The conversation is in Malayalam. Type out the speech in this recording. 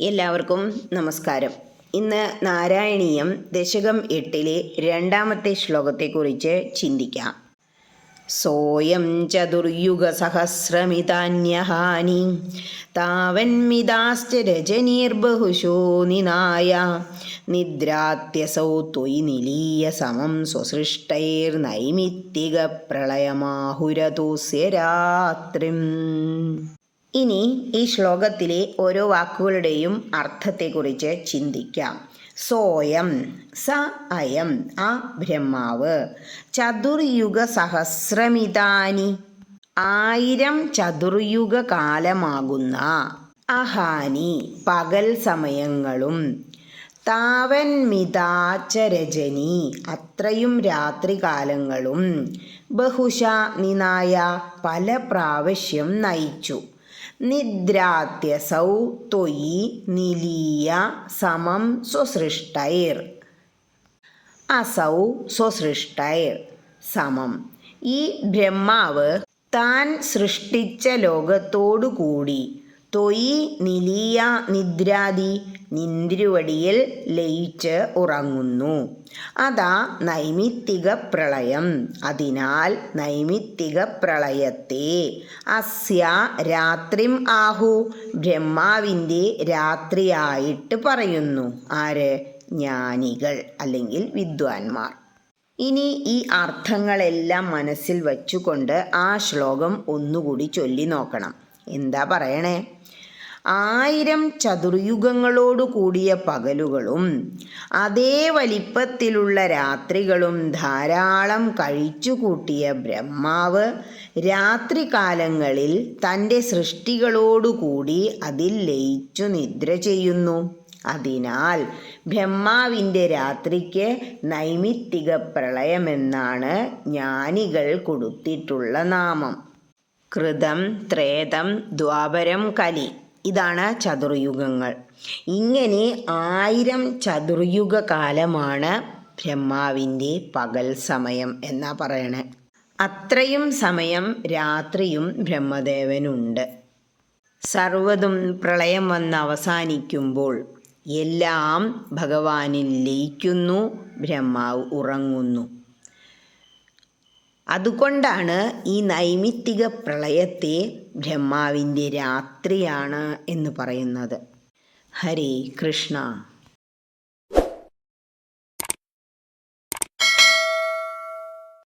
എല്ലാവർക്കും നമസ്കാരം. ഇന്ന് നാരായണീയം ദശകം എട്ടിലെ രണ്ടാമത്തെ ശ്ലോകത്തെക്കുറിച്ച് ചിന്തിക്കാം. സോയം ചതുർയുഗസഹസ്രമിതാന്യഹാനി താവന്മിതാശ്ച രജനീർബഹുശോ നിനായ നിദ്രാത്യസൗ ത്വയി നിലീയ സമം സ്വസൃഷ്ടൈർനൈമിത്തിക പ്രളയമാഹുരതോസ്യ രാത്രിം ഇനി ഈ ശ്ലോകത്തിലെ ഓരോ വാക്കുകളുടെയും അർത്ഥത്തെക്കുറിച്ച് ചിന്തിക്കാം. സോയം സ അയം ആ ബ്രഹ്മാവ്. ചതുർയുഗ സഹസ്രമിതാനി ആയിരം ചതുർയുഗ കാലമാകുന്ന അഹാനി പകൽ സമയങ്ങളും. താവന്മിതാചരജനി അത്രയും രാത്രികാലങ്ങളും. ബഹുശ നിനായ പല പ്രാവശ്യം നയിച്ചു. നിദ്രാത്യസൗ തൊയി നിലീയ സമം സ്വസൃഷ്ടൈർ. അസൗ സ്വസൃഷ്ടൈർ. സമം. ഈ ബ്രഹ്മാവ് താൻ സൃഷ്ടിച്ച ലോകത്തോടു കൂടി തൊയി നിലീയ നിദ്രാതി നിന്ദ്രുവടിയിൽ ലയിച്ച് ഉറങ്ങുന്നു. അതാ നൈമിത്തിക പ്രളയം. അതിനാൽ നൈമിത്തിക പ്രളയത്തെ അസ്യ രാത്രിം ആഹു ബ്രഹ്മാവിന്റെ രാത്രിയായിട്ട് പറയുന്നു. ആര്? ജ്ഞാനികൾ അല്ലെങ്കിൽ വിദ്വാൻമാർ. ഇനി ഈ അർത്ഥങ്ങളെല്ലാം മനസ്സിൽ വച്ചുകൊണ്ട് ആ ശ്ലോകം ഒന്നുകൂടി ചൊല്ലി നോക്കണം. എന്താ പറയണേ? ആയിരം ചതുർയുഗങ്ങളോടു കൂടിയ പകലുകളും അതേ വലിപ്പത്തിലുള്ള രാത്രികളും ധാരാളം കഴിച്ചുകൂട്ടിയ ബ്രഹ്മാവ് രാത്രികാലങ്ങളിൽ തന്റെ സൃഷ്ടികളോടുകൂടി അതിൽ ലയിച്ചു നിദ്ര ചെയ്യുന്നു. അതിനാൽ ബ്രഹ്മാവിന്റെ രാത്രിക്ക് നൈമിത്തിക പ്രളയമെന്നാണ് ജ്ഞാനികൾ കൊടുത്തിട്ടുള്ള നാമം. കൃതം ത്രേതം ദ്വാപരം കലി. ഇതാണ് ചതുർയുഗങ്ങൾ. ഇങ്ങനെ ആയിരം ചതുർയുഗ കാലമാണ് ബ്രഹ്മാവിന്റെ പകൽ സമയം എന്നാ പറയണേ. അത്രയും സമയം രാത്രിയും ബ്രഹ്മദേവനുണ്ട്. സർവതും പ്രളയം വന്ന് അവസാനിക്കുമ്പോൾ എല്ലാം ഭഗവാനിൽ ലയിക്കുന്നു ബ്രഹ്മാവ് ഉറങ്ങുന്നു. അതുകൊണ്ടാണ് ഈ നൈമിത്തിക പ്രളയത്തെ ബ്രഹ്മാവിന്റെ രാത്രിയാണ് എന്ന് പറയുന്നത്. ഹരേ കൃഷ്ണ.